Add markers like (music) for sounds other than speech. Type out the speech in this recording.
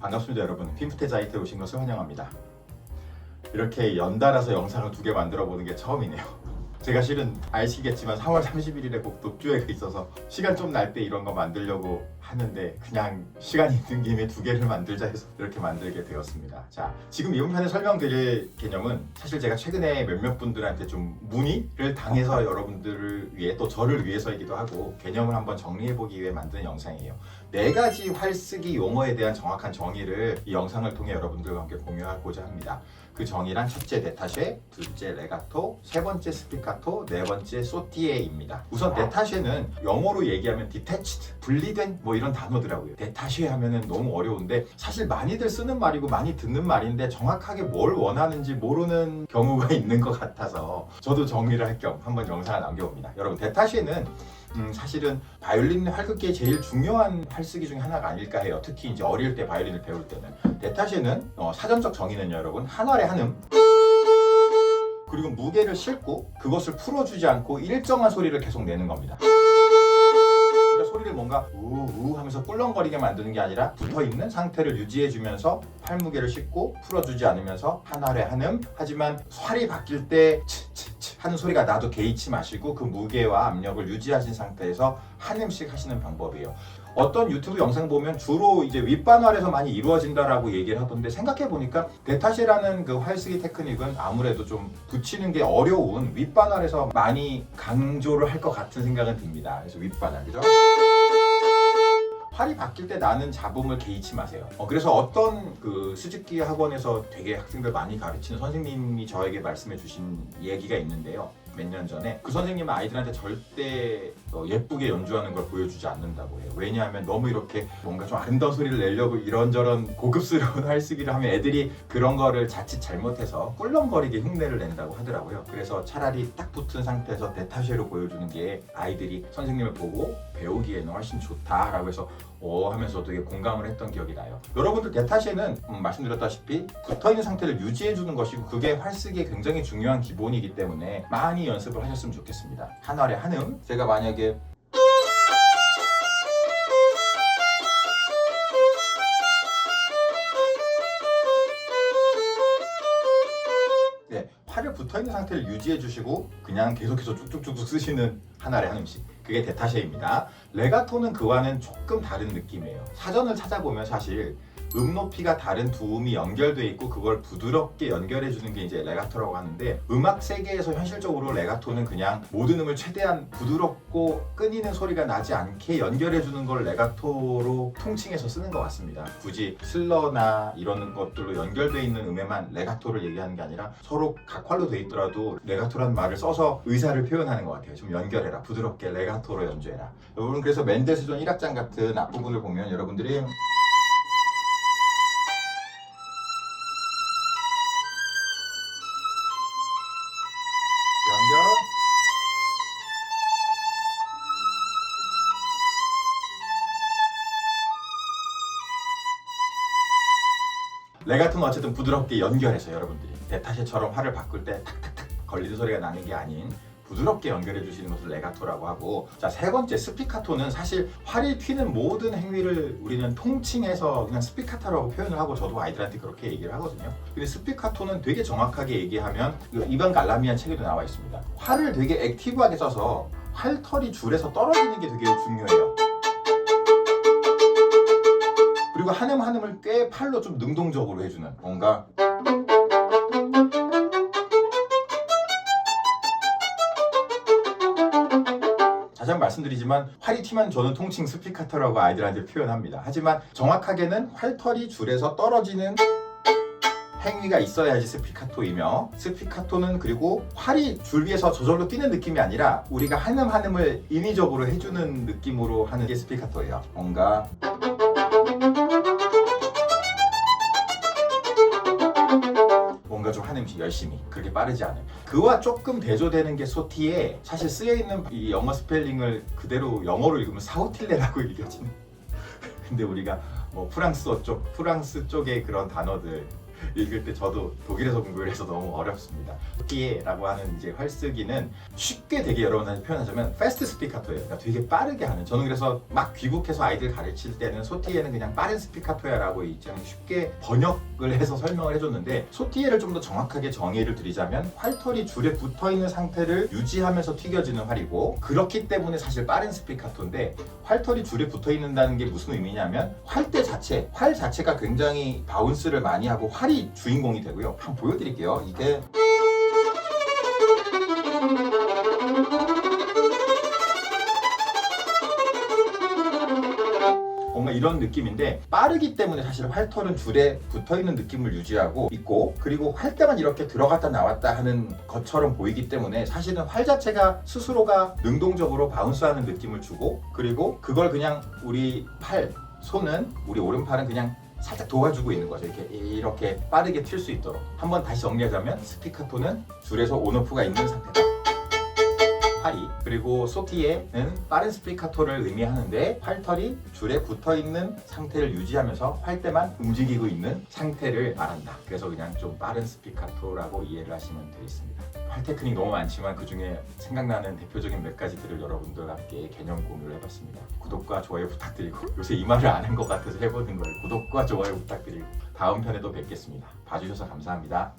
반갑습니다 여러분. 핀프테자이트에 오신 것을 환영합니다. 이렇게 연달아서 영상을 두 개 만들어 보는 게 처음이네요. 제가 실은 아시겠지만 3월 31일에 꼭 독주회가 있어서 시간 좀 날 때 이런 거 만들려고 하는데 그냥 시간이 있는 김에 두 개를 만들자 해서 이렇게 만들게 되었습니다 자 지금 이번 편에 설명드릴 개념은 사실 제가 최근에 몇몇 분들한테 좀 문의를 당해서 여러분들을 위해 또 저를 위해서이기도 하고 개념을 한번 정리해보기 위해 만든 영상이에요 네 가지 활쓰기 용어에 대한 정확한 정의를 이 영상을 통해 여러분들과 함께 공유하고자 합니다. 그 정의란 첫째 데타쉐, 둘째 레가토, 세 번째 스피카토, 네 번째 소티에입니다. 우선 데타쉐는 영어로 얘기하면 detached, 분리된 뭐 이런 단어더라고요. 데타쉐 하면은 너무 어려운데 사실 많이들 쓰는 말이고 많이 듣는 말인데 정확하게 뭘 원하는지 모르는 경우가 (laughs) 있는 것 같아서 저도 정리를 할 겸 한번 영상을 남겨봅니다. 여러분 데타쉐는 음, 사실은 바이올린 활극기의 제일 중요한 활쓰기 중에 하나가 아닐까 해요. 특히 이제 어릴 때 바이올린을 배울 때는 데타쉐는 어, 사전적 정의는 여러분 한 알의 한음 그리고 무게를 싣고 그것을 풀어주지 않고 일정한 소리를 계속 내는 겁니다. 소리를 뭔가 우우 하면서 꿀렁거리게 만드는 게 아니라 붙어 있는 상태를 유지해주면서 팔무게를 싣고 풀어주지 않으면서 한알의 한음 하지만 활이 바뀔 때 츠츠츠 하는 소리가 나도 개의치 마시고 그 무게와 압력을 유지하신 상태에서 한음씩 하시는 방법이에요. 어떤 유튜브 영상 보면 주로 이제 윗반활에서 많이 이루어진다라고 얘기를 하던데 생각해 보니까 데타쉐라는 그 활쓰기 테크닉은 아무래도 좀 붙이는 게 어려운 윗반활에서 많이 강조를 할 것 같은 생각은 듭니다. 그래서 윗반활 그죠? 활이 바뀔 때 나는 잡음을 개의치 마세요. 어, 그래서 어떤 그 수직기 학원에서 되게 학생들 많이 가르치는 선생님이 저에게 말씀해 주신 얘기가 있는데요. 몇 년 전에 그 선생님은 아이들한테 절대 어, 예쁘게 연주하는 걸 보여주지 않는다고 해요. 왜냐하면 너무 이렇게 뭔가 좀 아름다운 소리를 내려고 이런저런 고급스러운 (laughs) 활쓰기를 하면 애들이 그런 거를 자칫 잘못해서 꿀렁거리게 흉내를 낸다고 하더라고요. 그래서 차라리 딱 붙은 상태에서 데타쉐로 보여주는 게 아이들이 선생님을 보고 배우기에는 훨씬 좋다라고 해서 오 하면서 되게 공감을 했던 기억이 나요. 여러분들 데타쉐는 음, 말씀드렸다시피 붙어 있는 상태를 유지해 주는 것이고 그게 활쓰기에 굉장히 중요한 기본이기 때문에 많이 연습을 하셨으면 좋겠습니다. 한알의 한음 제가 만약에 붙어 있는 상태를 유지해 주시고 그냥 계속해서 쭉쭉쭉 쓰시는 하나의 한음씩 그게 데타쉐입니다. 레가토는 그와는 조금 다른 느낌이에요. 사전을 찾아보면 사실 음 높이가 다른 두 음이 연결돼 있고 그걸 부드럽게 연결해 주는 게 이제 레가토라고 하는데 음악 세계에서 현실적으로 레가토는 그냥 모든 음을 최대한 부드럽고 끊이는 소리가 나지 않게 연결해 주는 걸 레가토로 통칭해서 쓰는 것 같습니다. 굳이 슬러나 이런 것들로 연결돼 있는 음에만 레가토를 얘기하는 게 아니라 서로 각활로 돼 있더라도 레가토라는 말을 써서 의사를 표현하는 것 같아요. 좀 연결해라. 부드럽게 레가토로 연주해라. 여러분 그래서 멘델스존 1악장 같은 앞부분을 보면 여러분들이 레가토는 어쨌든 부드럽게 연결해서 여러분들이 데타쉐처럼 활을 바꿀 때 탁탁탁 걸리는 소리가 나는 게 아닌 부드럽게 연결해 주시는 것을 레가토라고 하고 자 세 번째 스피카토는 사실 활이 튀는 모든 행위를 우리는 통칭해서 그냥 스피카토라고 표현을 하고 저도 아이들한테 그렇게 얘기를 하거든요. 근데 스피카토는 되게 정확하게 얘기하면 그 이반 갈라미안 책에도 나와 있습니다. 활을 되게 액티브하게 써서 활털이 줄에서 떨어지는 게 되게 중요해요 그리고 한음 한음을 꽤 팔로 좀 능동적으로 해주는 뭔가 다시 한번 말씀드리지만 활이 튀면 저는 통칭 스피카터라고 아이들한테 표현합니다. 하지만 정확하게는 활털이 줄에서 떨어지는 행위가 있어야지 스피카토이며 스피카토는 그리고 활이 줄 위에서 저절로 뛰는 느낌이 아니라 우리가 한음 한음을 인위적으로 해주는 느낌으로 하는 게 스피카토예요. 뭔가 뭔가 좀 한음씩 열심히 그렇게 빠르지 않은. 그와 조금 대조되는 게 소티에 사실 쓰여 있는 이 영어 스펠링을 그대로 영어로 읽으면 사우틸레라고 (laughs) 읽혀지는. 근데 우리가 뭐 프랑스어 쪽 프랑스 쪽의 그런 단어들 (laughs) 읽을 때 저도 독일에서 공부를 해서 너무 어렵습니다. 소티에라고 하는 이제 활쓰기는 쉽게 되게 여러분한테 표현하자면 패스트 스피카토예요. 그러니까 되게 빠르게 하는. 저는 그래서 막 귀국해서 아이들 가르칠 때는 소티에는 그냥 빠른 스피카토야라고 있잖아요. 쉽게 번역을 해서 설명을 해줬는데 소티에를 좀 더 정확하게 정의를 드리자면 활털이 줄에 붙어 있는 상태를 유지하면서 튀겨지는 활이고 그렇기 때문에 사실 빠른 스피카토인데 활털이 줄에 붙어 있는다는 게 무슨 의미냐면 활대 자체, 활 자체가 굉장히 바운스를 많이 하고 활이 주인공이 되고요. 한번 보여드릴게요. 이게 뭔가 이런 느낌인데 빠르기 때문에 사실 활털은 줄에 붙어 있는 느낌을 유지하고 있고 그리고 활대만 이렇게 들어갔다 나왔다 하는 것처럼 보이기 때문에 사실은 활 자체가 스스로가 능동적으로 바운스하는 느낌을 주고 그리고 그걸 그냥 우리 팔 손은 우리 오른팔은 그냥 살짝 도와주고 있는 거죠. 이렇게 이렇게 빠르게 튈 수 있도록. 한번 다시 정리하자면 스피카토는 줄에서 온오프가 있는 상태다. 팔이 그리고 소티에는 빠른 스피카토를 의미하는데 활털이 줄에 붙어 있는 상태를 유지하면서 활대만 움직이고 있는 상태를 말한다. 그래서 그냥 좀 빠른 스피카토라고 이해를 하시면 되겠습니다. 활 테크닉 너무 많지만 그 중에 생각나는 대표적인 몇 가지들을 여러분들과 함께 개념 공유를 해봤습니다. 구독과 좋아요 부탁드리고 요새 이 말을 안 한 것 같아서 해보는 거예요. 구독과 좋아요 부탁드리고 다음 편에도 뵙겠습니다. 봐주셔서 감사합니다.